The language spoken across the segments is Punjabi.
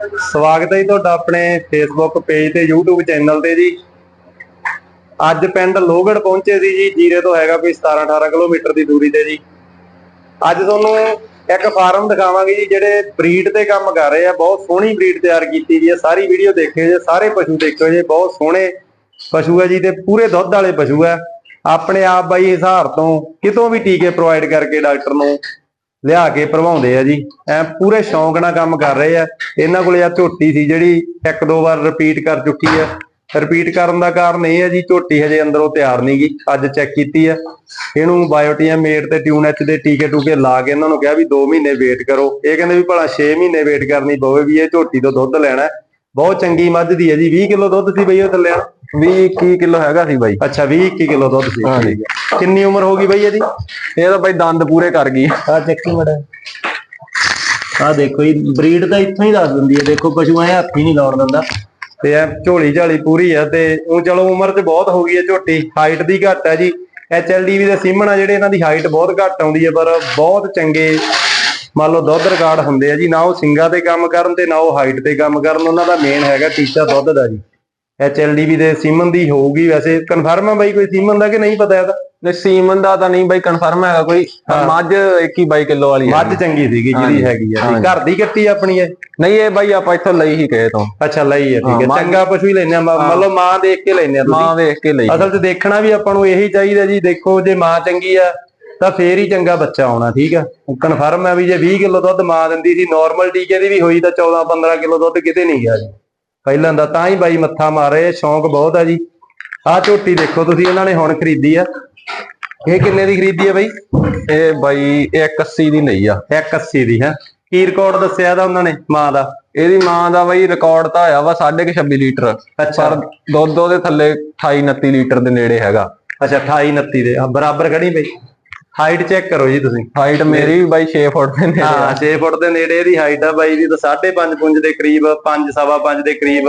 ਸਵਾਗਤ ਹੈ ਜੀ ਤੁਹਾਡਾ ਆਪਣੇ ਫੇਸਬੁੱਕ ਪੇਜ ਤੇ, YouTube ਚੈਨਲ ਤੇ ਜੀ। ਅੱਜ ਪਿੰਡ ਲੋਹਗੜ ਪਹੁੰਚੇ ਸੀ ਜੀ, ਜੀਰੇ ਤੋਂ ਹੈਗਾ ਕੋਈ 17 18 ਕਿਲੋਮੀਟਰ ਦੀ ਦੂਰੀ ਤੇ ਜੀ। ਅੱਜ ਤੁਹਾਨੂੰ ਇੱਕ ਫਾਰਮ ਦਿਖਾਵਾਂਗੇ ਜੀ, ਜਿਹੜੇ ਬਰੀਡ ਤੇ ਕੰਮ ਕਰ ਰਹੇ ਆ, ਬਹੁਤ ਸੋਹਣੀ ਬਰੀਡ ਤਿਆਰ ਕੀਤੀ ਜੀ ਇਹ ਸਾਰੀ ਵੀਡੀਓ ਦੇਖਿਓ ਜੀ, ਸਾਰੇ ਪਸ਼ੂ ਦੇਖਿਓ ਜੀ, ਬਹੁਤ ਸੋਹਣੇ ਪਸ਼ੂ ਹੈ ਜੀ ਤੇ ਪੂਰੇ ਦੁੱਧ ਵਾਲੇ ਪਸ਼ੂ ਹੈ ਆਪਣੇ ਆਪ ਬਾਈ ਹਿਸਾਰ ਤੋਂ ਕਿਤੋਂ ਵੀ ਟੀਕੇ ਪ੍ਰੋਵਾਈਡ ਕਰਕੇ ਡਾਕਟਰ ਨੂੰ ਲਿਆ ਕੇ ਭਰਵਾਉਂਦੇ ਆ ਜੀ। ਐ ਪੂਰੇ ਸ਼ੌਂਕ ਨਾਲ ਕੰਮ ਕਰ ਰਹੇ ਆ। ਇਹਨਾਂ ਕੋਲੇ ਆ ਝੋਟੀ ਸੀ ਜਿਹੜੀ ਇੱਕ ਦੋ ਵਾਰ ਰਿਪੀਟ ਕਰ ਚੁੱਕੀ ਆ। ਰਿਪੀਟ ਕਰਨ ਦਾ ਕਾਰਨ ਇਹ ਹੈ ਜੀ, ਝੋਟੀ ਹਜੇ ਅੰਦਰੋਂ ਤਿਆਰ ਨਹੀਂ ਗਈ ਅੱਜ ਚੈੱਕ ਕੀਤੀ ਹੈ ਇਹਨੂੰ ਬਾਇਓਟੀਆ ਮੇਟ ਤੇ ਟਿਊਨ ਐਚ ਦੇ ਟੀਕੇ ਟੂਕੇ ਲਾ ਕੇ ਇਹਨਾਂ ਨੂੰ ਕਿਹਾ ਵੀ 2 ਮਹੀਨੇ ਵੇਟ ਕਰੋ। ਇਹ ਕਹਿੰਦੇ ਵੀ ਭਲਾ 6 ਮਹੀਨੇ ਵੇਟ ਕਰਨੀ ਪਵੇ ਵੀ ਇਹ ਝੋਟੀ ਤੋਂ ਦੁੱਧ ਲੈਣਾ। ਬਹੁਤ ਚੰਗੀ ਮੱਝ ਦੀ ਹੈ ਜੀ। 20 ਕਿਲੋ ਦੁੱਧ ਸੀ ਬਈ ਉਹ ਥੱਲੇ 20 21 ਕਿਲੋ ਹੈਗਾ ਸੀ ਬਾਈ। ਅੱਛਾ 20 21 ਕਿਲੋ ਦੁੱਧ ਸੀ। ਠੀਕ ਹੈ। ਕਿੰਨੀ ਉਮਰ ਹੋ ਗਈ ਬਈ ਇਹਦੀ? ਇਹ ਤਾਂ ਬਾਈ ਦੰਦ ਪੂਰੇ ਕਰ ਗਈ। ਆ ਚੱਕੀ ਮੜਾ ਆ ਦੇਖੋ ਜੀ ਬਰੀਡ ਤਾਂ ਇੱਥੋਂ ਹੀ ਦੱਸ ਦਿੰਦੀ ਹੈ। ਦੇਖੋ ਪਸ਼ੂ ਐ ਹੱਥ ਹੀ ਨਹੀਂ ਲਾਉਣ ਦਿੰਦਾ। ਤੇ ਐ ਝੋਲੀ ਝਾਲੀ ਪੂਰੀ ਆ ਤੇ ਉਹ ਚਲੋ ਉਮਰ ਤੇ ਬਹੁਤ ਹੋ ਗਈ ਹੈ ਝੋਟੀ। ਹਾਈਟ ਦੀ ਘੱਟ ਹੈ ਜੀ। ਐਚਐਲਡੀਵੀ ਦੇ ਸੀਮਨ ਆ ਜਿਹੜੇ ਇਹਨਾਂ ਦੀ ਹਾਈਟ ਬਹੁਤ ਘੱਟ ਆਉਂਦੀ ਹੈ ਪਰ ਬਹੁਤ ਚੰਗੇ ਮੰਨ ਲਓ ਦੁੱਧ ਰਿਕਾਰਡ ਹੁੰਦੇ ਆ ਜੀ। ਨਾ ਉਹ ਸਿੰਗਾ ਤੇ ਕੰਮ ਕਰਨ ਤੇ ਨਾ ਉਹ ਹਾਈਟ ਤੇ ਕੰਮ ਕਰਨ। ਉਹਨਾਂ ਦਾ ਮੇਨ ਹੈਗਾ ਟੀਚਾ ਦੁੱਧ ਦਾ ਜੀ। ਐਚਐਲਡੀਵੀ ਦੇ ਸੀਮਨ ਦੀ ਹੋਊਗੀ ਵੈਸੇ। ਕਨਫਰਮ ਆ ਬਾਈ ਕੋਈ ਸੀਮਨ ਦਾ ਕਿ ਨਹੀਂ ਪਤਾ ਇਹਦਾ? ਤੇ ਸੀਮਨ ਦਾ ਤਾਂ ਨਹੀਂ ਬਾਈ ਕਨਫਰਮ ਹੈਗਾ ਕੋਈ। ਮੱਝ 21 22 ਕਿਲੋ ਵਾਲੀ ਹੈ ਮੱਝ ਚੰਗੀ ਸੀਗੀ ਜਿਹੜੀ ਹੈਗੀ ਆ। ਘਰ ਦੀ ਕੱਟੀ ਆਪਣੀ ਇਹ? ਨਹੀਂ ਇਹ ਬਾਈ ਆਪਾਂ ਇੱਥੋਂ ਲਈ ਹੀ ਕਹੇ ਤੋਂ। ਅੱਛਾ ਲਈ ਹੈ ਠੀਕ ਹਾਂ, ਹੈ ਚੰਗਾ ਪਸ਼ੂ ਹੀ ਲੈਨੇ ਆ। ਮਤਲਬ ਮਾਂ ਦੇਖ ਕੇ ਲੈਨੇ ਆ ਤੁਸੀਂ। ਮਾਂ ਵੇਖ ਕੇ ਲਈ ਅਸਲ 'ਚ ਦੇਖਣਾ ਵੀ ਆਪਾਂ ਨੂੰ ਇਹੀ ਚਾਹੀਦਾ ਜੀ ਦੇਖੋ ਜੇ ਮਾਂ ਚੰਗੀ ਆ ਤਾਂ ਫੇਰ ਹੀ ਚੰਗਾ ਬੱਚਾ ਆਉਣਾ ਠੀਕ ਆ। ਕਨਫਰਮ ਹੈ ਵੀ ਜੇ 20 ਕਿਲੋ ਦੁੱਧ ਮਾਂ ਦਿੰਦੀ ਸੀ ਨਾਰਮਲ ਟੀਕੇ ਦੀ ਵੀ ਹੋਈ ਤਾਂ 14 15 ਕਿਲੋ ਦੁੱਧ ਕਿਤੇ ਨਹੀਂ ਗਿਆ ਜੀ। ਪਹਿਲਾਂ ਦਾ ਤਾਂ ਹੀ ਬਾਈ ਮੱਥਾ ਮਾਰੇ ਸ਼ੌਂਕ ਬਹੁਤ ਆ ਜੀ। ਆਹ ਝੋਟੀ ਦੇਖੋ ਤੁਸੀਂ ਇਹਨਾਂ ਨੇ ਹੁਣ ਖਰੀਦੀ ਆ। ਇਹ ਕਿੰਨੇ ਦੀ ਖਰੀਦੀ ਆ ਬਾਈ? ਇਹ ਬਾਈ 180 ਦੀ ਲਈ ਆ। 180 ਦੀ ਹੈ। ਕੀ ਰਿਕਾਰਡ ਦੱਸਿਆ ਦਾ ਉਹਨਾਂ ਨੇ ਮਾਂ ਦਾ? ਇਹਦੀ ਮਾਂ ਦਾ ਬਾਈ ਰਿਕਾਰਡ ਤਾਂ ਆਇਆ ਵਾ 26 ਲੀਟਰ ਅੱਛਾ। ਪਰ ਦੁੱਧ ਉਹਦੇ ਥੱਲੇ 28 29 ਲੀਟਰ ਦੇ ਨੇੜੇ ਹੈਗਾ। ਅੱਛਾ 28 29 ਦੇ ਬਰਾਬਰ ਖੜੀ ਬਈ। ਹਾਈਟ ਚੈੱਕ ਕਰੋ ਜੀ ਤੁਸੀਂ। ਹਾਈਟ ਮੇਰੀ ਵੀ ਬਾਈ 6 ਫੁੱਟ ਦੇ ਨੇੜੇ ਹਾਂ 6 ਫੁੱਟ ਦੇ ਨੇੜੇ ਇਹਦੀ ਹਾਈਟ ਆ ਬਾਈ ਦੀ ਤਾਂ 5.5 ਪੁੰਜ ਦੇ ਕਰੀਬ 5 ਸਵਾ 5 ਦੇ ਕਰੀਬ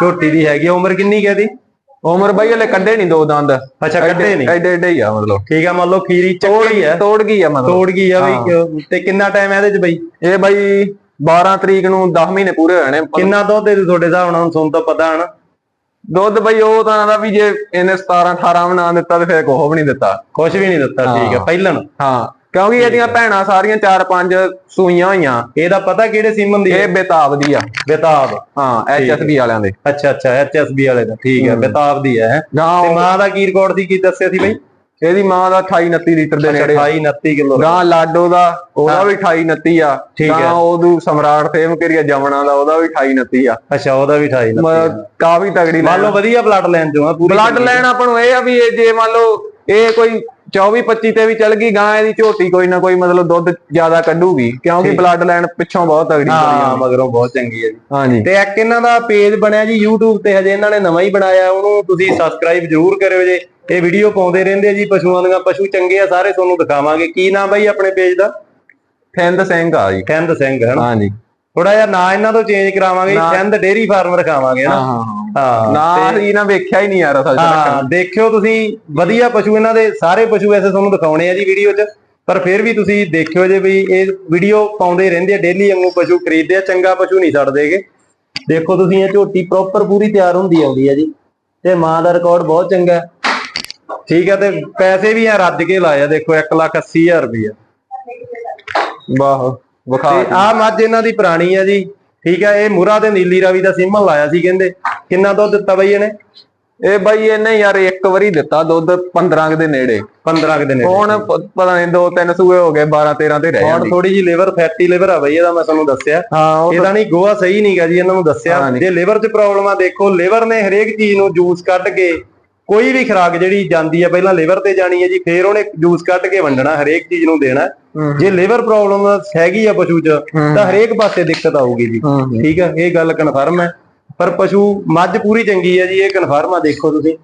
ਝੋਟੀ ਦੀ ਹੈਗੀ ਆ। ਉਮਰ ਕਿੰਨੀ ਹੈ ਇਹਦੀ? ਉਮਰ ਬਾਈ ਹਲੇ ਕੱਢੇ ਨਹੀਂ ਦੋ ਦੰਦ। ਅੱਛਾ ਕੱਢੇ ਨਹੀਂ ਐਡੇ ਐਡੇ ਹੀ ਆ ਮਤਲਬ। ਠੀਕ ਆ ਮੰਨ ਲਓ ਖੀਰੀ ਤੋੜ ਚੱਕੀ ਹੈ ਤੋੜ ਗਈ ਆ ਮਤਲਬ। ਤੋੜ ਗਈ ਆ ਬਈ ਤੇ ਕਿੰਨਾ ਟਾਈਮ ਹੈ ਇਹਦੇ ਚ ਬਈ? ਇਹ ਬਾਈ 12 ਤਰੀਕ ਨੂੰ 10 ਮਹੀਨੇ ਪੂਰੇ ਨੇ। ਕਿੰਨਾ ਦੁੱਧ ਦੇ ਤੁਹਾਡੇ ਹਿਸਾਬ ਨਾਲ ਹੁਣ ਤੁਹਾਨੂੰ ਤਾਂ ਪਤਾ ਹਨਾ? ਦੁੱਧ ਬਾਈ ਉਹ ਤਾਂ ਦਾ ਵੀ ਜੇ ਇਹਨੇ 17 18 ਬਣਾ ਦਿੱਤਾ ਤੇ ਫਿਰ ਕੋਹ ਵੀ ਨਹੀਂ ਦਿੱਤਾ। ਕੁਝ ਵੀ ਨਹੀਂ ਦਿੱਤਾ ਠੀਕ ਆ ਪਹਿਲਣ। ਹਾਂ ਕਿਉਂਕਿ ਇਹਦੀਆਂ ਭੈਣਾਂ ਸਾਰੀਆਂ 4-5 ਸੂਈਆਂ ਹੋਈਆਂ। ਇਹਦਾ ਪਤਾ ਕਿਹੜੇ ਸੀਮਨ ਦੀ ਇਹ ਬੇਤਾਬ ਦੀ ਆ। ਬੇਤਾਬ। ਹਾਂ ਐਚਐਸਬੀ ਵਾਲਿਆਂ ਦੇ। ਅੱਛਾ ਅੱਛਾ ਐਚਐਸਬੀ ਵਾਲੇ ਦਾ। ਠੀਕ ਹੈ। ਬੇਤਾਬ ਦੀ ਹੈ ਤੇ ਮਾਂ ਦਾ ਕੀ ਰਿਕਾਰਡ ਸੀ ਕੀ ਦੱਸਿਆ ਸੀ ਬਈ? ਇਹਦੀ ਮਾਂ ਦਾ 28 29 ਲੀਟਰ ਦੇ ਨੇੜੇ 28 29 ਕਿਲੋ ਗਾਂ ਲਾਡੋ ਦਾ ਉਹਦਾ ਵੀ 28 29 ਆ। ਠੀਕ ਹੈ। ਗਾਂ ਉਹਦੂ ਸਮਰਾਟ ਫੇਮ ਕਰੀਆ ਜਮਣਾ ਦਾ ਉਹਦਾ ਵੀ 28 29 ਆ। ਅੱਛਾ ਉਹਦਾ ਵੀ 28 29 ਮ- ਕਾਫੀ ਤਗੜੀ ਮੰਨ ਲਓ ਵਧੀਆ ਬਲੱਡ ਲਾਈਨ ਚੋਂ ਆ ਪੂਰੀ ਬਲੱਡ ਲੈਣ ਆਪਾਂ ਨੂੰ ਇਹ ਆ ਵੀ ਇਹ ਜੇ ਮੰਨ ਲਓ ਇਹ ਕੋਈ 24 25 ਤੇ ਵੀ ਚੱਲ ਗਈ ਗਾਂ ਇਹਦੀ ਝੋਟੀ ਕੋਈ ਨਾ ਕੋਈ ਮਤਲਬ ਦੁੱਧ ਜ਼ਿਆਦਾ ਕੱਢੂਗੀ ਕਿਉਂਕਿ ਬਲੱਡ ਲੈਣ ਪਿੱਛੋਂ ਬਹੁਤ ਤਗੜੀ ਹਾਂ ਮਗਰੋਂ ਬਹੁਤ ਚੰਗੀ ਹੈ ਜੀ। ਹਾਂਜੀ। ਤੇ ਇੱਕ ਇਹਨਾਂ ਦਾ ਪੇਜ ਬਣਿਆ ਜੀ YouTube ਤੇ ਹਜੇ ਇਹਨਾਂ ਨੇ ਨਵਾਂ ਹੀ ਬਣਾਇਆ ਉਹਨੂੰ ਤੁਸੀਂ ਸਬਸਕ੍ਰਾਈਬ ਜ਼ਰੂਰ ਕਰਿਓ ਜੇ। ਇਹ ਵੀਡੀਓ ਪਾਉਂਦੇ ਰਹਿੰਦੇ ਆ ਜੀ ਪਸ਼ੂਆਂ ਦੀਆਂ ਪਸ਼ੂ ਚੰਗੇ ਆ ਸਾਰੇ ਤੁਹਾਨੂੰ ਦਿਖਾਵਾਂਗੇ। ਕੀ ਨਾਮ ਬਾਈ ਆਪਣੇ ਪੇਜ ਦਾ? ਥਿੰਦ ਸਿੰਘ ਆ ਜੀ। ਕਹਿੰਦ ਸਿੰਘ ਹੈ ਨਾ? ਹਾਂਜੀ ਥੋੜਾ ਜਿਹਾ ਨਾਂ ਇਹਨਾਂ ਤੋਂ ਚੇਂਜ ਕਰਾਵਾਂਗੇ ਕਹਿੰਦ ਡੇਰੀ ਫਾਰਮ ਰਖਾਵਾਂਗੇ ਹਾਂ ਨਾ? ਹਾਂ ਹਾਂ ਨਾ ਅਸੀਂ ਨਾ ਵੇਖਿਆ ਹੀ ਨਹੀਂ ਯਾਰ ਅਸਲ ਹਾਂ ਦੇਖਿਓ ਤੁਸੀਂ ਵਧੀਆ ਪਸ਼ੂ ਇਹਨਾਂ ਦੇ ਸਾਰੇ ਪਸ਼ੂ ਵੈਸੇ ਤੁਹਾਨੂੰ ਦਿਖਾਉਣੇ ਆ ਜੀ ਵੀਡੀਓ 'ਚ। ਪਰ ਫਿਰ ਵੀ ਤੁਸੀਂ ਦੇਖਿਓ ਜੇ ਵੀ ਇਹ ਵੀਡੀਓ ਪਾਉਂਦੇ ਰਹਿੰਦੇ ਆ ਡੇਲੀ ਵਾਂਗੂ ਪਸ਼ੂ ਖਰੀਦਦੇ ਆ ਚੰਗਾ ਪਸ਼ੂ ਨਹੀਂ ਛੱਡਦੇਗੇ। ਦੇਖੋ ਤੁਸੀਂ ਇਹ ਝੋਟੀ ਪ੍ਰੋਪਰ ਪੂਰੀ ਤਿਆਰ ਹੁੰਦੀ ਆਉਂਦੀ ਹੈ ਜੀ। ਤੇ ਮਾਂ ਦਾ ਰਿਕਾਰਡ ਬਹੁਤ ਚੰਗਾ। ਹੈ ਠੀਕ ਹੈ ਤੇ ਪੈਸੇ ਵੀ ਆ ਰੱਜ ਕੇ ਲਾਇਆ ਦੇਖੋ 180000 ਰੁਪਇਆ ਵਾਹ ਵਿਖਾ ਤੇ ਆਹ ਮੱਝ ਇਹਨਾਂ ਦੀ ਪੁਰਾਣੀ ਆ ਜੀ। ਠੀਕ ਹੈ ਇਹ ਮੁਰਾ ਤੇ ਨੀਲੀ ਰਾਵੀ ਦਾ ਸਿੰਮਲ ਲਾਇਆ ਸੀ ਕਹਿੰਦੇ। ਕਿੰਨਾ ਦੁੱਧ ਦਿੱਤਾ ਬਈ ਇਹਨੇ? ਇਹ ਬਾਈ ਇਹਨੇ ਯਾਰ ਇੱਕ ਵਾਰੀ ਦਿੱਤਾ ਦੁੱਧ 15 ਕੁ ਦੇ ਨੇੜੇ। 15 ਕੁ ਦਿਨ ਹੁਣ ਪਤਾ ਨਹੀਂ ਦੋ ਤਿੰਨ ਸੂਏ ਹੋ ਗਏ 12 13 ਤੇ ਰਹਿ ਹੁਣ ਥੋੜੀ ਜੀ ਲਿਵਰ ਫੈਟੀ ਲਿਵਰ ਆ ਬਈ ਇਹਦਾ ਮੈਂ ਤੁਹਾਨੂੰ ਦੱਸਿਆ। ਹਾਂ ਇਹਦਾ ਨਹੀਂ ਗੋਆ ਸਹੀ ਨਹੀਂਗਾ ਜੀ ਇਹਨਾਂ ਨੂੰ ਦੱਸਿਆ। ਜੇ ਲਿਵਰ 'ਚ ਪ੍ਰੋਬਲਮ ਆ ਦੇਖੋ ਲਿਵਰ ਨੇ ਹਰੇਕ ਚੀਜ਼ ਨੂੰ ਜੂਸ ਕੱਢ ਕੇ ਕੋਈ ਵੀ ਖੁਰਾਕ ਜਿਹੜੀ ਜਾਂਦੀ ਹੈ ਪਹਿਲਾਂ ਲਿਵਰ ਤੇ ਜਾਣੀ ਹੈ ਜੀ ਫੇਰ ਉਹਨੇ ਜੂਸ ਕੱਢ ਕੇ ਵੰਡਣਾ ਹਰੇਕ ਚੀਜ਼ ਨੂੰ ਦੇਣਾ। ਹੂੰ। ਜੇ ਲਿਵਰ ਪ੍ਰੋਬਲਮ ਹੈਗੀ ਆ ਪਸ਼ੂ 'ਚ ਤਾਂ ਹਰੇਕ ਪਾਸੇ ਦਿੱਕਤ ਆਊਗੀ ਜੀ। ਹੂੰ। ਠੀਕ ਆ? ਇਹ ਗੱਲ ਕਨਫਰਮ ਹੈ। ਪਰ ਪਸ਼ੂ ਮੱਝ ਪੂਰੀ ਚੰਗੀ ਹੈ ਜੀ ਇਹ ਕਨਫਰਮ ਆ ਦੇਖੋ ਤੁਸੀਂ।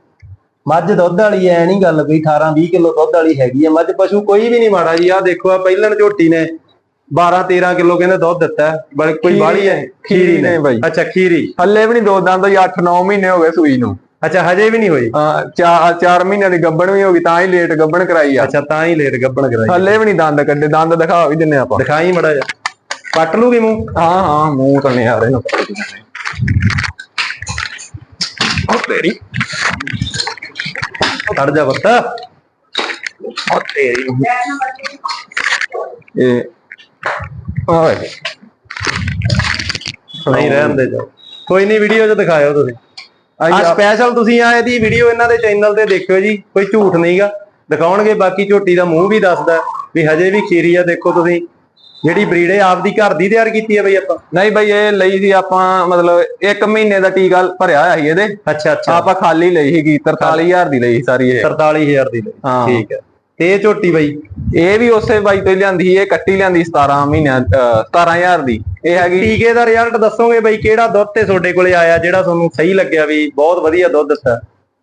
ਮੱਝ ਦੁੱਧ ਵਾਲੀ ਐ ਨਹੀਂ ਗੱਲ ਕੋਈ 18 20 ਕਿਲੋ ਦੁੱਧ ਵਾਲੀ ਹੈਗੀ ਹੈ ਮੱਝ ਪਸ਼ੂ ਕੋਈ ਵੀ ਨਹੀਂ ਮਾੜਾ ਜੀ। ਆ ਦੇਖੋ ਆ ਪਹਿਲਣ ਝੋਟੀ ਨੇ 12 13 ਕਿਲੋ ਕਹਿੰਦੇ ਦੁੱਧ ਦਿੱਤਾ। ਹੈ। ਬਲ ਕੋਈ ਹੈ ਨੇ, ਖੀਰੀ ਨੇ। ਅੱਛਾ ਖੀਰੀ। ਹੱਲੇ ਵੀ ਨਹੀਂ ਦੋ ਦੰਦ 8 9 ਮਹੀਨੇ ਹੋ ਗਏ ਸੂਈ ਨੂੰ। ਅੱਛਾ ਹਜੇ ਵੀ ਨਹੀਂ ਹੋਈ? ਹਾਂ ਚਾਰ ਚਾਰ ਮਹੀਨਿਆਂ ਦੀ ਗੱਬਣ ਵੀ ਹੋ ਗਈ ਤਾਂ ਹੀ ਲੇਟ ਗੱਬਣ ਕਰਾਈ ਆ। ਅੱਛਾ ਤਾਂ ਹੀ ਲੇਟ ਗੱਬਣ ਕਰਾਈ ਹੱਲੇ ਵੀ ਨਹੀਂ ਦੰਦ ਕੱਢੇ ਦੰਦ ਦਿਖਾ ਵੀ ਦਿੰਨੇ ਆਪਾਂ। ਦਿਖਾਈ ਮੜਾ ਜਾ ਪੱਟ ਲੂਗੀ ਮੂੰਹ? ਹਾਂ ਹਾਂ ਮੂੰਹ ਤਾਂ ਨਹੀਂ ਆ ਰਹੇ। ਨਾ ਉਹ ਤੇਰੀ। ਖੜ ਜਾ ਪੁੱਤ। ਉਹ ਤੇਰੀ ਇਹ ਓਏ ਨਹੀਂ ਰਹਿਣ ਦੇ ਜਾ। ਕੋਈ ਨਹੀਂ ਵੀਡੀਓ 'ਚ ਦਿਖਾਇਓ ਤੁਸੀਂ। ਆ ਸਪੈਸ਼ਲ ਤੁਸੀਂ ਆ ਇਹਦੀ ਵੀਡੀਓ ਇਹਨਾਂ ਦੇ ਚੈਨਲ ਤੇ ਦੇਖਿਓ ਜੀ ਕੋਈ ਝੂਠ ਨਹੀਂਗਾ ਦਿਖਾਉਣਗੇ ਬਾਕੀ ਝੋਟੀ ਦਾ ਮੂੰਹ ਵੀ ਦੱਸਦਾ ਵੀ ਹਜੇ ਵੀ ਖੀਰੀ ਆ ਦੇਖੋ ਤੁਸੀਂ। ਜਿਹੜੀ ਬਰੀਡ ਹੈ ਆਪਦੀ ਘਰ ਦੀ ਤਿਆਰ ਕੀਤੀ ਹੈ ਬਈ ਆਪਾਂ? ਨਹੀਂ ਬਈ ਇਹ ਲਈ ਸੀ ਆਪਾਂ ਮਤਲਬ 1 ਮਹੀਨੇ ਦਾ ਟੀਕਾ ਭਰਿਆ ਹੋਇਆ ਸੀ ਇਹਦੇ। ਅੱਛਾ ਅੱਛਾ। ਆਪਾਂ ਖਾਲੀ ਲਈ ਸੀਗੀ 43000 ਦੀ ਲਈ ਸੀ ਸਾਰੀ ਇਹ। 43000 ਦੀ ਲਈ। ਠੀਕ ਹੈ। ਤੇ ਇਹ ਝੋਟੀ ਬਈ ਇਹ ਵੀ ਉਸੇ ਬਾਈ ਤੋਂ ਹੀ ਲਿਆਂਦੀ ਸੀ, ਇਹ ਕੱਟੀ ਲਿਆਂਦੀ 17 ਮਹੀਨਿਆਂ ਅਹ 17000 ਦੀ। ਇਹ ਹੈਗੀ ਟੀਕੇ ਦਾ ਰਿਜ਼ਲਟ ਦੱਸੋਗੇ ਬਈ ਕਿਹੜਾ ਦੁੱਧ ਤੇ ਤੁਹਾਡੇ ਕੋਲੇ ਆਇਆ ਜਿਹੜਾ ਤੁਹਾਨੂੰ ਸਹੀ ਲੱਗਿਆ ਵੀ ਬਹੁਤ ਵਧੀਆ ਦੁੱਧ ਦਿੱਤਾ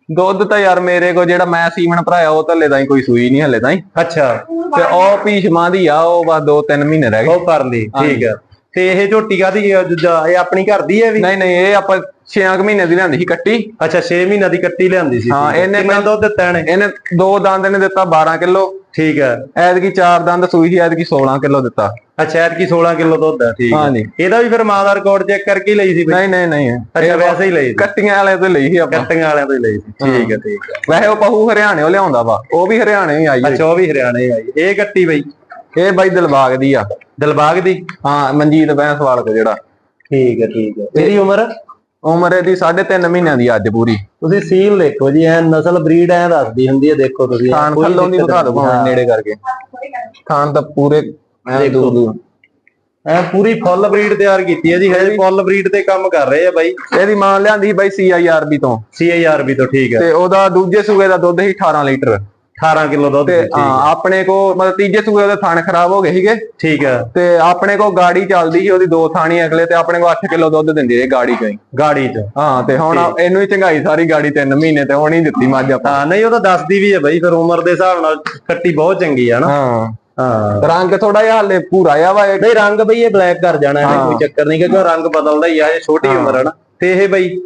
ਦੁੱਧ ਤਾਂ ਯਾਰ ਮੇਰੇ ਕੋ ਜਿਹੜਾ ਮੈਂ ਸੀਮਨ ਭਰਾਇਆ ਉਹ ਤਾਂ ਹਲੇ ਤਾਈਂ ਕੋਈ ਸੂਈ ਨਹੀਂ ਹਲੇ ਤਾਈਂ। ਅੱਛਾ। ਤੇ ਉਹ ਭੀਸ਼ਮਾਂ ਦੀ ਆ ਉਹ ਬਸ 2-3 ਮਹੀਨੇ ਰਹਿ ਗਏ। ਉਹ ਕਰਨ ਦੀ ਠੀਕ ਹੈ ਤੇ ਇਹ ਝੋਟੀ ਕਾਦੀ ਇਹ ਆਪਣੀ ਘਰ ਦੀ ਹੈ ਵੀ? ਨਹੀਂ ਨਹੀਂ ਇਹ ਆਪਾਂ 6 ਮਹੀਨੇ ਦੀ ਲਿਆਂਦੀ ਸੀ ਕੱਟੀ। ਅੱਛਾ 6 ਮਹੀਨਿਆਂ ਦੀ ਕੱਟੀ ਲਿਆਂਦੀ ਸੀ ਹਾਂ, ਹੈ। ਇਹਨੇ ਕਿੰਨਾ ਦੁੱਧ ਦਿੱਤਾ ਇਹਨੇ? ਇਹਨੇ ਦੋ ਦੰਦ ਨੇ ਦਿੱਤਾ 12 ਕਿਲੋ। ਠੀਕ ਹੈ। ਐਤਕੀ ਚਾਰ ਦੰਦ ਸੂਈ ਸੀ ਐਤਕੀ 16 ਕਿਲੋ ਦਿੱਤਾ। ਅੱਛਾ ਐਤਕੀ 16 ਕਿਲੋ ਦੁੱਧ ਹੈ ਠੀਕ ਹੈ। ਹਾਂਜੀ। ਇਹਦਾ ਵੀ ਫਿਰ ਮਾਂ ਦਾ ਰਿਕਾਰਡ ਚੈੱਕ ਕਰਕੇ ਹੀ ਲਈ ਸੀ ਨਹੀਂ ਨਹੀਂ ਨਹੀਂ। ਅੱਛਾ ਵੈਸੇ ਹੀ ਲਈ ਸੀ। ਕੱਟੀਆਂ ਵਾਲੇ ਤੋਂ ਲਈ ਸੀ ਆਪਾਂ। ਕੱਟੀਆਂ ਵਾਲਿਆਂ ਤੋਂ ਹੀ ਲਈ ਸੀ। ਠੀਕ ਹੈ ਠੀਕ ਹੈ। ਵੈਸੇ ਉਹ ਪਹੂ ਹਰਿਆਣੇ ਲਿਆਉਂਦਾ ਵਾ ਉਹ ਵੀ ਹਰਿਆਣੇ ਹੀ ਆਈ। ਅੱਛਾ ਉਹ ਵੀ ਹਰਿਆਣੇ ਆਈ ਇਹ ਕੱਟੀ ਬਈ? ਇਹ ਬਾਈ ਦਿਲਬਾਗ ਦੀ ਆ। ਦਿਲਬਾਗ ਦੀ? ਹਾਂ ਮਨਜੀਤ ਬੈਂਸਵਾਲ ਕੋ ਜਿਹੜਾ। ਠੀਕ ਹੈ ਠੀਕ ਹੈ। ਇਹਦੀ ਉਮਰ? ਉਮਰ ਇਹਦੀ 3.5 ਮਹੀਨਿਆਂ ਦੀ ਅੱਜ ਪੂਰੀ। ਤੁਸੀਂ ਸੀਲ ਦੇਖੋ ਜੀ ਐ ਨਸਲ ਬਰੀਡ ਐ ਦੱਸਦੀ ਹੁੰਦੀ ਹੈ ਦੇਖੋ ਤੁਸੀਂ ਥਾਨ ਥੱਲੋਂ ਦੀ ਦਿੱਕਤ ਦਿਖਾ ਦੋ ਭਾਵੇਂ ਨਹੀਂ। ਨੇੜੇ ਕਰਕੇ। ਥਾਨ ਤਾਂ ਪੂਰੇ ਐਂ ਦੂਰ ਦੂਰ। ਐ ਪੂਰੀ ਫੁੱਲ ਬਰੀਡ ਤਿਆਰ ਕੀਤੀ ਹੈ ਜੀ ਹਜੇ ਫੁੱਲ ਬਰੀਡ ਤੇ ਕੰਮ ਕਰ ਰਹੇ ਆ ਬਾਈ। ਇਹਦੀ ਮਾਂ ਲਿਆਂਦੀ ਬਾਈ ਸੀਆਈਆਰਬੀ ਤੋਂ। ਸੀਆਈਆਰਬੀ ਤੋਂ ਠੀਕ ਹੈ। ਤੇ ਉਹਦਾ ਦੂਜੇ ਸੂਏ ਦਾ ਦੁੱਧ ਸੀ 18 ਲੀਟਰ। 18 ਕਿਲੋ ਦੁੱਧ ਤੇ ਹਾਂ, ਆਪਣੇ ਕੋ ਮਤਲਬ ਤੀਜੇ ਸੂਏ ਉਹਦੇ ਥਾਣ ਖਰਾਬ ਹੋ ਗਏ ਸੀਗੇ। ਠੀਕ ਹੈ। ਤੇ ਆਪਣੇ ਕੋ ਗਾੜੀ ਚੱਲਦੀ ਸੀ ਉਹਦੀ ਦੋ ਥਾਣੀ ਅਗਲੇ ਤੇ ਆਪਣੇ ਕੋ 8 ਕਿਲੋ ਦੁੱਧ ਦਿੰਦੀ ਰਹੀ ਗਾੜੀ ਚੋਂ ਗਾੜੀ ਚ। ਹਾਂ ਤੇ ਹੁਣ ਇਹਨੂੰ ਹੀ ਚੰਗਾਈ ਸਾਰੀ ਗਾੜੀ 3 ਮਹੀਨੇ ਤੇ ਹੁਣ ਹੀ ਦਿੱਤੀ ਮੱਝ ਆਪਾਂ। ਹਾਂ ਨਹੀਂ ਉਹ ਤਾਂ ਦੱਸਦੀ ਵੀ ਹੈ ਬਾਈ ਫਿਰ ਉਮਰ ਦੇ ਹਿਸਾਬ ਨਾਲ ਕੱਟੀ ਬਹੁਤ ਚੰਗੀ ਆ ਨਾ। ਹਾਂ। ਹਾਂ। ਰੰਗ ਥੋੜਾ ਜਿਹਾ ਹਲੇ ਪੂਰਾ ਆ ਵਾ ਨਹੀਂ ਰੰਗ ਬਈ ਇਹ ਬਲੈਕ ਕਰ ਜਾਣਾ ਹੈ। ਕੋਈ ਚੱਕਰ ਨਹੀਂ ਕਿਉਂਕਿ ਰੰਗ ਬਦਲਦਾ ਹੀ ਆ ਇਹ ਛੋਟੀ। ਉਮਰ ਹੈ ਨਾ। ਤੇ ਇਹ ਬਈ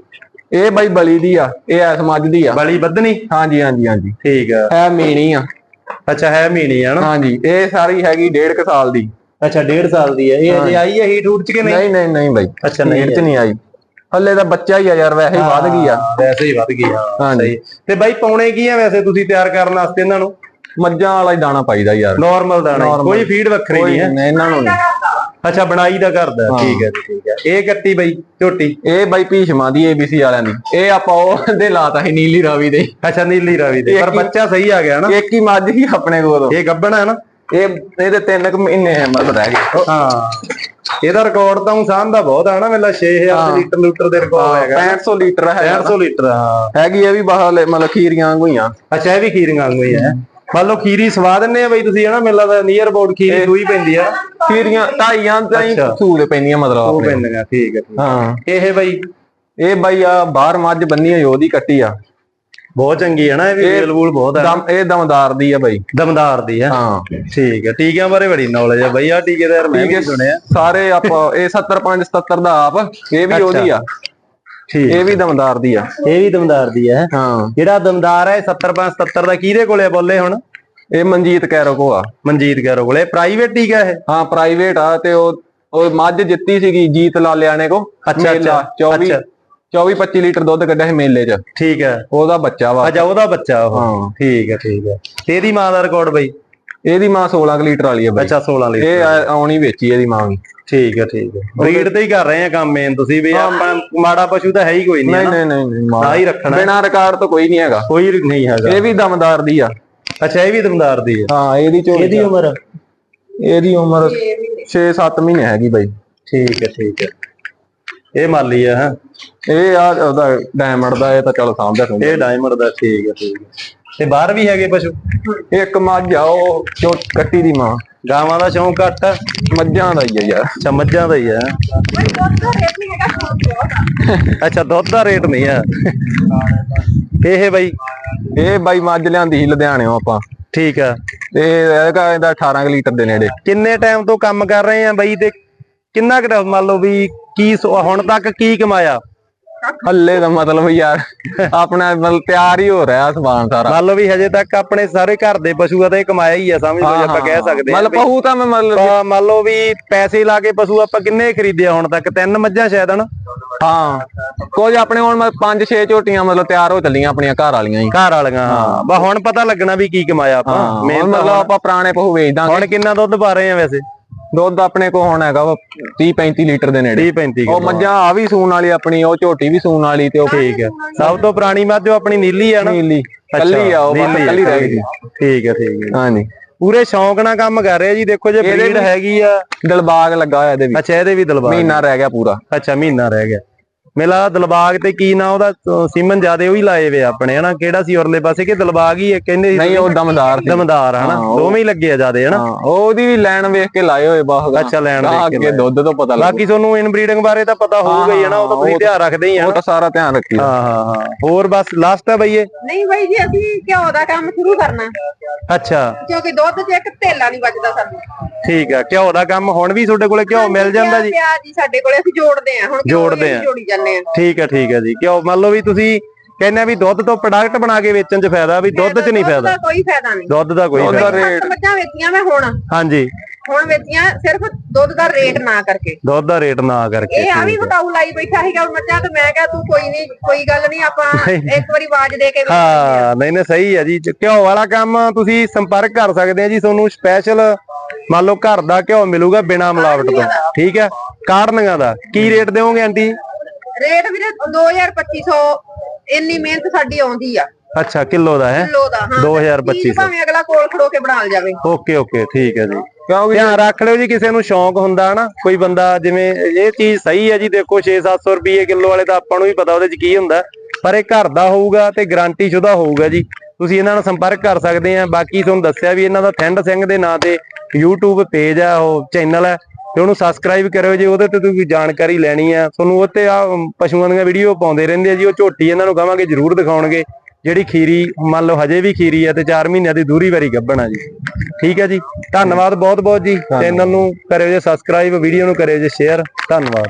ਇਹ ਬਾਈ ਬਲੀ ਦੀ ਆ ਇਹ ਐਸ ਮੱਝ ਦੀ ਆ। ਬਲੀ ਵੱਧਣੀ ਹਾਂਜੀ ਹਾਂਜੀ ਹਾਂਜੀ। ਠੀਕ ਆ। ਹੈ ਮੀਣੀ ਆ। ਅੱਛਾ ਹੈ ਮੀਣੀ ਆ ਨਾ? ਹਾਂਜੀ ਇਹ ਸਾਰੀ ਹੈਗੀ ਡੇਢ ਕੁ ਸਾਲ ਦੀ। ਅੱਛਾ 1.5 ਸਾਲ ਦੀ ਹੈ ਇਹ ਅਜੇ ਆਈ ਹੈ ਹੀਟ ਹੂਟ ਚ ਕਿ ਨਹੀਂ? ਨਹੀਂ ਨਹੀਂ ਨਹੀਂ ਬਾਈ। ਅੱਛਾ ਨਹੀਂ ਚ ਨਹੀਂ ਆਈ। ਹੱਲੇ ਤਾਂ ਬੱਚਾ ਹੀ ਆ ਯਾਰ ਵੈਸੇ ਹੀ ਵੱਧ ਗਈ ਆ। ਵੈਸੇ ਹੀ ਵੱਧ ਗਈ ਹਾਂ ਹਾਂਜੀ। ਸਹੀ। ਤੇ ਬਾਈ ਪਾਉਣੇ ਕੀ ਆ ਵੈਸੇ ਤੁਸੀਂ ਤਿਆਰ ਕਰਨ ਵਾਸਤੇ ਇਹਨਾਂ ਨੂੰ? ਮੱਝਾਂ ਵਾਲਾ ਹੀ ਦਾਣਾ ਪਾਈਦਾ ਯਾਰ। ਨਾਰਮਲ ਦਾਣਾ। ਕੋਈ ਫੀਡ ਵੱਖਰੀ ਨਹੀਂ ਹੈ। ਨਹੀਂ ਇਹਨਾਂ ਨੂੰ ਨਹੀਂ। ਅੱਛਾ ਬਣਾਈ ਦਾ ਕਰਦਾ ਠੀਕ ਹੈ ਜੀ ਠੀਕ ਹੈ। ਇਹ ਕੱਟੀ ਬਈ ਝੋਟੀ? ਇਹ ਬਾਈ ਭੀਸ਼ਮਾ ਦੀ ਏਬੀਸੀ ਵਾਲਿਆਂ ਦੀ। ਇਹ ਆਪਾਂ ਉਹਦੇ ਲਾਤਾ ਸੀ ਨੀਲੀ ਰਾਵੀ ਦੇ। ਅੱਛਾ ਨੀਲੀ ਰਾਵੀ ਦੇ। ਪਰ ਬੱਚਾ ਸਹੀ ਆ ਗਿਆ ਨਾ। ਇੱਕ ਹੀ ਮੱਝ ਹੀ ਆਪਣੇ ਕੋਲ। ਇਹ ਗੱਬਣ ਹੈ ਨਾ? ਇਹ ਇਹਦੇ ਤਿੰਨ ਕੁ ਮਹੀਨੇ ਮਤਲਬ ਰਹਿ ਗਏ। ਹਾਂ। ਇਹਦਾ ਰਿਕਾਰਡ ਤਾਂ ਉਸਾਨ ਦਾ ਬਹੁਤ ਆ ਨਾ ਮੇਲਾ 6000 ਲੀਟਰ ਲੀਟਰ ਦੇ ਰਿਕਾਰਡ ਹੈਗਾ 6500 ਲੀਟਰ ਹੈ 400 ਲੀਟਰ ਹਾਂ। ਹੈਗੀ ਇਹ ਵੀ ਬਾਹਰ ਮਤਲਬ ਖੀਰੀਆਂ ਵਾਂਗੂ ਹੀ ਆ। ਅੱਛਾ ਇਹ ਵੀ ਖੀਰੀਆਂ ਵਾਂਗੂ ਹੀ ਹੈ ਮੰਨ ਲਓ ਖੀਰੀ ਸਵਾ ਦਿੰਨੇ ਆ ਬਈ ਤੁਸੀਂ ਹਨਾ ਮੇਲਾ ਦਾ ਨੀਅਰ ਅਬਾਊਟ ਖੀਰੀ ਸੂਈ ਪੈਂਦੀ ਆ। ਖੀਰੀਆਂ ਢਾਈਆਂ ਤਾਂ ਹੀ ਅੱਛਾ। ਸੂਦ ਪੈਂਦੀਆਂ ਮਤਲਬ ਉਹ ਆਪਣੇ। ਪੈਂਦੀਆਂ ਠੀਕ ਹੈ ਠੀਕ ਹੈ। ਹਾਂ। ਇਹ ਬਈ ਇਹ ਬਾਈ ਆ ਬਾਹਰ ਮੱਝ ਬੰਨੀ ਹੋਈ ਉਹਦੀ ਕੱਟੀ ਆ। ਬਹੁਤ ਚੰਗੀ ਹੈ ਨਾ ਇਹ ਵੀ ਇਹ- ਵੇਲ ਵੂਲ ਬਹੁਤ ਹੈ ਦਮ ਇਹ ਦਮਦਾਰ ਦੀ ਆ ਬਾਈ। ਦਮਦਾਰ ਦੀ ਹੈ ਹਾਂ। ਠੀਕ ਹੈ ਟੀਕਿਆਂ ਬਾਰੇ ਬੜੀ ਨੌਲੇਜ ਹੈ ਬਈ ਆ ਟੀਕੇ ਦਾ ਯਾਰ ਮੈਂ ਵੀ ਸੁਣਿਆ। ਸਾਰੇ ਆਪਾਂ ਇਹ 75 77 ਦਾ ਆਪ ਇਹ ਵੀ ਉਹਦੀ ਆ। ਇਹ ਵੀ ਦਮਦਾਰ ਦੀ ਆ। ਇਹ ਵੀ ਦਮਦਾਰ ਦੀ ਹੈ ਹਾਂ। ਜਿਹੜਾ ਦਮਦਾਰ ਹੈ 70 5 77 ਦਾ ਕਿਹਦੇ ਕੋਲੇ ਬੋਲੇ ਹੁਣ? ਇਹ ਮਨਜੀਤ ਕੈਰੋ ਕੋ ਆ। ਮਨਜੀਤ ਗੈਰੋ ਕੋਲੇ। ਪ੍ਰਾਈਵੇਟ ਟੀਕਾ ਇਹ? ਹਾਂ ਪ੍ਰਾਈਵੇਟ ਆ ਤੇ ਉਹ ਉਹ ਮੱਝ ਜਿੱਤੀ ਸੀਗੀ ਜੀਤ ਲਾਲਿਆਣੇ ਕੋ ਅੱਛਾ, ਅੱਛਾ, 24 ਅੱਛਾ। 24 25 ਲੀਟਰ ਦੁੱਧ ਕੱਢਿਆ ਸੀ ਮੇਲੇ 'ਚ। ਠੀਕ ਹੈ ਉਹਦਾ ਬੱਚਾ ਵਾ। ਅੱਛਾ ਉਹਦਾ ਬੱਚਾ ਹਾਂ। ਠੀਕ ਹੈ ਠੀਕ ਹੈ ਤੇ ਇਹਦੀ ਮਾਂ ਦਾ ਰਿਕਾਰਡ ਬਈ। ਇਹਦੀ ਮਾਂ 16 ਕੁ ਲੀਟਰ ਵਾਲੀ ਆ ਬਾਈ। ਅੱਛਾ 16 ਲੀਟਰ ਇਹ ਆ- ਆਉਣੀ ਵੇਚੀ ਇਹਦੀ ਮਾਂ ਵੀ। ਠੀਕ ਹੈ ਠੀਕ ਹੈ ਬਰੀਡ ਤੇ ਹੀ ਕਰ ਰਹੇ ਆ ਕੰਮ ਮੇਨ ਤੁਸੀਂ ਵੀ ਆਪਾਂ ਮਾੜਾ ਪਸ਼ੂ ਤਾਂ ਹੈ ਹੀ ਕੋਈ ਨਹੀਂ ਨਹੀਂ ਨਹੀਂ ਨਹੀਂ ਨਹੀਂ ਮਾਂ ਨਾ ਹੀ ਰੱਖਣਾ। ਬਿਨਾਂ ਰਿਕਾਰਡ ਤੋਂ ਕੋਈ ਨਹੀਂ ਹੈਗਾ। ਕੋਈ ਨਹੀਂ ਹੈਗਾ। ਇਹ ਵੀ ਦਮਦਾਰ ਦੀ ਆ। ਅੱਛਾ ਇਹ ਵੀ ਦਮਦਾਰ ਦੀ ਹੈ ਹਾਂ ਇਹਦੀ ਝੋਲੀ ਇਹਦੀ ਉਮਰ? ਇਹਦੀ ਉਮਰ 6-7 ਮਹੀਨੇ। ਹੈਗੀ ਬਾਈ। ਠੀਕ ਹੈ ਠੀਕ ਹੈ ਇਹ ਮਾਲੀ ਆ ਹਾਂ? ਇਹ ਆ ਉਹਦਾ ਡਾਇਮੰਡ ਦਾ ਇਹ ਤਾਂ ਚਲੋ ਸਾਂਭਦਾ ਸੁਣਦਾ ਇਹ ਡਾਇਮੰਡ ਦਾ ਠੀਕ ਹੈ ਠੀਕ ਹੈ ਤੇ ਬਾਹਰ ਵੀ ਹੈਗੇ ਪਸ਼ੂ? ਇੱਕ ਮੱਝ ਆ ਉਹ ਜੋ ਕੱਟੀ ਦੀ ਮਾਂ। ਗਾਵਾਂ ਦਾ ਸ਼ੌਂਕ ਘੱਟ ਆ ਮੱਝਾਂ ਦਾ ਹੀ ਆ ਯਾਰ। ਅੱਛਾ ਮੱਝਾਂ ਦਾ ਹੀ ਆ। ਅੱਛਾ ਦੁੱਧ ਦਾ ਰੇਟ ਨਹੀਂ ਆ। ਇਹ ਬਈ? ਇਹ ਬਾਈ ਮੱਝ ਲਿਆਂਦੀ ਸੀ ਲੁਧਿਆਣਿਓਂ ਆਪਾਂ। ਠੀਕ ਆ। ਤੇ ਇਹਦਾ ਇਹਦਾ 18 ਕੁ ਲੀਟਰ ਦੇ ਨੇੜੇ। ਕਿੰਨੇ ਟਾਈਮ ਤੋਂ ਕੰਮ ਕਰ ਰਹੇ ਆ ਬਈ ਤੇ ਕਿੰਨਾ ਕੁ ਮੰਨ ਲਓ ਵੀ ਕੀ ਹੁਣ ਤੱਕ ਕੀ ਕਮਾਇਆ? ਹੱਲੇ ਦਾ ਮਤਲਬ ਯਾਰ ਆਪਣਾ ਮਤਲਬ ਤਿਆਰ ਹੀ ਹੋ ਰਿਹਾ ਸਮਾਨ ਸਾਰਾ। ਮੰਨ ਲਓ ਵੀ ਹਜੇ ਤੱਕ ਆਪਣੇ ਸਾਰੇ ਘਰ ਦੇ ਪਸ਼ੂਆਂ ਦਾ ਇਹ ਕਮਾਇਆ ਹੀ ਆ ਸਮਝ ਲਓ ਜੇ ਆਪਾਂ ਕਹਿ ਸਕਦੇ ਮਤਲਬ ਹਾਂ ਪਹੂ ਤਾਂ ਮੈਂ ਮਤਲਬ ਮੰਨ ਲਓ ਵੀ ਪੈਸੇ ਲਾ ਕੇ ਪਸ਼ੂ ਆਪਾਂ ਕਿੰਨੇ ਖਰੀਦੇ ਹੁਣ ਤੱਕ? ਤਿੰਨ ਮੱਝਾਂ ਸ਼ਾਇਦ ਹਨ? ਹਾਂ। ਕੁਝ ਆਪਣੇ ਹੁਣ ਮੈਂ ਪੰਜ ਛੇ ਝੋਟੀਆਂ ਮਤਲਬ ਤਿਆਰ ਹੋ ਚੱਲੀਆਂ ਆਪਣੀਆਂ ਘਰ ਵਾਲੀਆਂ ਹੀ। ਘਰ ਵਾਲੀਆਂ ਹਾਂ। ਬਾ ਹੁਣ ਪਤਾ ਲੱਗਣਾ ਵੀ ਕੀ ਕਮਾਇਆ ਆਪਾਂ ਤਾਂ ਮਤਲਬ ਆਪਾਂ ਪੁਰਾਣੇ ਪਹੂ ਵੇਚ ਦਾਂਗੇ ਹੁਣ ਕਿੰਨਾ ਦੁੱਧ ਪਾ ਰਹੇ ਆ ਵੈਸੇ? ਦੁੱਧ ਆਪਣੇ ਕੋ ਹੁਣ ਹੈਗਾ 30 35 ਲੀਟਰ ਦੇ ਨੇੜੇ। 30 35 ਉਹ ਮੱਝਾਂ ਆ। ਵੀ ਸੂਣ ਵਾਲੀ ਆਪਣੀ ਉਹ ਝੋਟੀ ਵੀ ਸੂਣ ਵਾਲੀ ਤੇ ਉਹ ਠੀਕ ਹੈ। ਸਭ ਤੋਂ ਪੁਰਾਣੀ ਮੱਝ ਉਹ ਆਪਣੀ ਨੀਲੀ ਆ ਨਾ। ਨੀਲੀ। ਕੱਲੀ ਆ ਉਹ ਕੱਲੀ ਰਹਿ ਗਈ। ਠੀਕ ਹੈ ਠੀਕ ਹੈ। ਹਾਂਜੀ। ਪੂਰੇ ਸ਼ੌਂਕ ਨਾਲ ਕੰਮ ਕਰ ਰਿਹਾ ਜੀ ਦੇਖੋ ਜੇ ਬਰੀਡ ਹੈਗੀ ਆ। ਦਿਲਬਾਗ ਲੱਗਾ ਹੋਇਆ ਇਹਦੇ ਵੀ। ਅੱਛਾ ਇਹਦੇ ਵੀ ਦਲਬਾਗ ਮਹੀਨਾ ਰਹਿ ਗਿਆ ਪੂਰਾ। ਅੱਛਾ ਮਹੀਨਾ ਰਹਿ ਗਿਆ। ਮੇਲਾ ਦਲਬਾਗ ਤੇ ਕੀ ਨਾ ਉਹਦਾ? ਸੀਮਨ ਜਿਆਦੇ ਉਹ ਹੀ ਲਾਏ ਵੇ ਆਪਣੇ ਹਨਾ? ਕਿਹੜਾ ਸੀ ਉਰਲੇ ਪਾਸੇ? ਕਿ ਦਲਬਾਗ ਹੀ ਹੈ ਕਹਿੰਦੇ ਸੀ ਨਹੀਂ ਉਹ ਦਮਦਾਰ ਸੀ। ਦਮਦਾਰ ਹਨਾ? ਦੋਵੇਂ ਹੀ ਲੱਗੇ ਆ ਜਿਆਦੇ ਹਨਾ? ਉਹਦੀ ਵੀ ਲੈਣ ਵੇਖ ਕੇ ਲਾਏ ਹੋਏ ਬਾਹ ਅੱਛਾ ਲੈਣ ਦੇਖ ਕੇ ਅੱਗੇ ਦੁੱਧ ਤੋਂ ਪਤਾ ਲੱਗ। ਬਾਕੀ ਤੁਹਾਨੂੰ ਇਨਬਰੀਡਿੰਗ ਬਾਰੇ ਤਾਂ ਪਤਾ ਹੋਊਗਾ ਹੀ ਹਨਾ? ਉਹ ਤਾਂ ਤੁਸੀਂ ਧਿਆਨ ਰੱਖਦੇ ਹੀ ਆ ਉਹ ਤਾਂ ਸਾਰਾ ਧਿਆਨ ਰੱਖੀ ਹਾਂ ਹਾਂ ਹਾਂ। ਹੋਰ ਬਸ ਲਾਸਟ ਹੈ ਬਈਏ? ਨਹੀਂ ਬਾਈ ਜੀ ਅਸੀਂ ਘਿਓ ਦਾ ਕੰਮ ਸ਼ੁਰੂ ਕਰਨਾ। ਅੱਛਾ। ਕਿਉਂਕਿ ਦੁੱਧ 'ਚ ਇੱਕ ਧੇਲਾ ਨਹੀਂ ਬਚਦਾ ਸਾਨੂੰ। ਠੀਕ ਆ ਘਿਓ ਦਾ ਕੰਮ ਹੁਣ ਵੀ ਤੁਹਾਡੇ ਕੋਲੇ ਘਿਓ ਮਿਲ ਜਾਂਦਾ ਜੀ? ਜੀ ਸਾਡੇ ਕੋਲੇ ਅਸੀਂ ਜੋੜਦੇ ਆ। ਹੁਣ ਜੋੜਦੇ ਆ। ਜਾਂਦੇ ਆ। ਠੀਕ ਹੈ ਠੀਕ ਹੈ ਜੀ। ਘਿਓ ਮੰਨ ਲਓ ਵੀ ਤੁਸੀਂ ਕਹਿੰਦੇ ਆ ਵੀ ਦੁੱਧ ਤੋਂ ਪ੍ਰੋਡਕਟ ਬਣਾ ਕੇ ਵੇਚਣ 'ਚ ਫਾਇਦਾ ਵੀ ਦੁੱਧ 'ਚ ਨਹੀਂ ਦੁੱਧ ਫਾਇਦਾ। ਦਾ ਕੋਈ ਫਾਇਦਾ ਨਹੀਂ। ਦੁੱਧ ਦਾ ਕੋਈ ਫਾਇਦਾ ਰੇਟ ਮੱਝਾਂ ਵੇਚੀਆਂ ਮੈਂ ਹੁਣ। ਹਾਂਜੀ। ਹੁਣ ਵੇਚੀਆਂ ਸਿਰਫ ਦੁੱਧ ਦਾ ਰੇਟ ਨਾ ਕਰਕੇ। ਦੁੱਧ ਦਾ ਰੇਟ ਨਾ ਕਰਕੇ ਇਹ ਆ ਵੀ ਬਤਾਉ ਲਾਈ ਬੈਠਾ ਸੀਗਾ ਹੁਣ ਮੱਝਾਂ ਤੇ ਮੈਂ ਕਿਹਾ ਤੂੰ ਕੋਈ ਨਹੀਂ ਕੋਈ ਗੱਲ ਨਹੀਂ ਆਪਾਂ ਇੱਕ ਵਾਰੀ ਆਵਾਜ਼ ਦੇ ਕੇ। ਹਾਂ ਨਹੀਂ ਨਹੀਂ ਸਹੀ ਹੈ ਜੀ। ਘਿਓ ਵਾਲਾ ਕੰਮ ਤੁਸੀਂ ਸੰਪਰਕ ਕਰ ਸਕਦੇ ਆ ਜੀ। ਤੁਹਾਨੂੰ ਸਪੈਸ਼ਲ ਮੰਨ ਲਓ ਘਰ ਦਾ ਘਿਓ ਮਿਲੂਗਾ ਬਿਨਾ ਮਿਲਾਵਟ ਤੋਂ। ਠੀਕ ਹੈ ਕਾੜਨੀਆਂ ਦਾ। ਕੀ ਰੇਟ ਦੇਵੋਗੇ ਆਂਟੀ? ਰੇਟ ਵੀਰੇ 2250 ਇੰਨੀ ਮਿਹਨਤ ਸਾਡੀ ਆਉਂਦੀ ਆ। ਅੱਛਾ ਕਿਲੋ ਦਾ ਹੈ? ਕਿਲੋ ਦਾ ਹਾਂ 2250 ਚੀਜ਼ ਭਾਵੇਂ ਅਗਲਾ ਕੋਲ ਖੜੋ ਕੇ ਬਣਾ ਜਾਵੇ ਓਕੇ ਓਕੇ ਠੀਕ ਹੈ ਜੀ। ਕਿਉਂਕਿ ਧਿਆਨ ਰੱਖ ਲਿਓ ਜੀ ਕਿਸੇ ਨੂੰ ਸ਼ੌਂਕ ਹੁੰਦਾ ਨਾ ਕੋਈ ਬੰਦਾ ਜਿਵੇਂ ਇਹ ਚੀਜ਼ ਸਹੀ ਹੈ ਜੀ ਦੇਖੋ 6-700 ਰੁਪਏ ਕਿਲੋ ਵਾਲੇ ਤਾਂ ਆਪਾਂ ਨੂੰ ਵੀ ਪਤਾ ਉਹਦੇ ਚ ਕੀ ਹੁੰਦਾ। ਪਰ ਇਹ ਘਰ ਦਾ ਹੋਊਗਾ ਤੇ ਗਾਰੰਟੀ ਸ਼ੁਦਾ ਹੋਊਗਾ ਜੀ। ਤੁਸੀਂ ਇਹਨਾਂ ਨਾਲ ਸੰਪਰਕ ਕਰ ਸਕਦੇ ਆ। ਬਾਕੀ ਤੁਹਾਨੂੰ ਦੱਸਿਆ ਵੀ ਇਹਨਾਂ ਦਾ ਥਿੰਡ ਸਿੰਘ ਦੇ ਨਾਂ ਤੇ YouTube ਪੇਜ ਆ ਉਹ ਚੈਨਲ ਹੈ ਤੇ ਉਹਨੂੰ ਸਬਸਕ੍ਰਾਈਬ ਕਰਿਓ ਜੇ ਉਹਦੇ ਤੇ ਤੁਸੀਂ ਜਾਣਕਾਰੀ ਲੈਣੀ ਆ। ਤੁਹਾਨੂੰ ਉਹ ਤੇ ਆ ਪਸ਼ੂਆਂ ਦੀਆਂ ਵੀਡੀਓ ਪਾਉਂਦੇ ਰਹਿੰਦੇ ਆ ਜੀ ਉਹ ਝੋਟੀ ਇਹਨਾਂ ਨੂੰ ਕਹਾਂਗੇ ਜਰੂਰ ਦਿਖਾਉਣਗੇ। ਜਿਹੜੀ ਖੀਰੀ ਮੰਨ ਲਓ ਹਜੇ ਵੀ ਖੀਰੀ ਆ ਤੇ 4 ਮਹੀਨਿਆਂ ਦੀ ਦੂਰੀ ਵਾਰੀ ਗੱਭਣ ਆ ਜੀ। ਠੀਕ ਹੈ ਜੀ? ਧੰਨਵਾਦ ਬਹੁਤ ਬਹੁਤ ਜੀ। ਚੈਨਲ ਨੂੰ ਕਰਿਓ ਜੇ ਸਬਸਕ੍ਰਾਈਬ ਵੀਡੀਓ ਨੂੰ ਕਰਿਓ ਜੇ ਸ਼ੇਅਰ ਧੰਨਵਾਦ।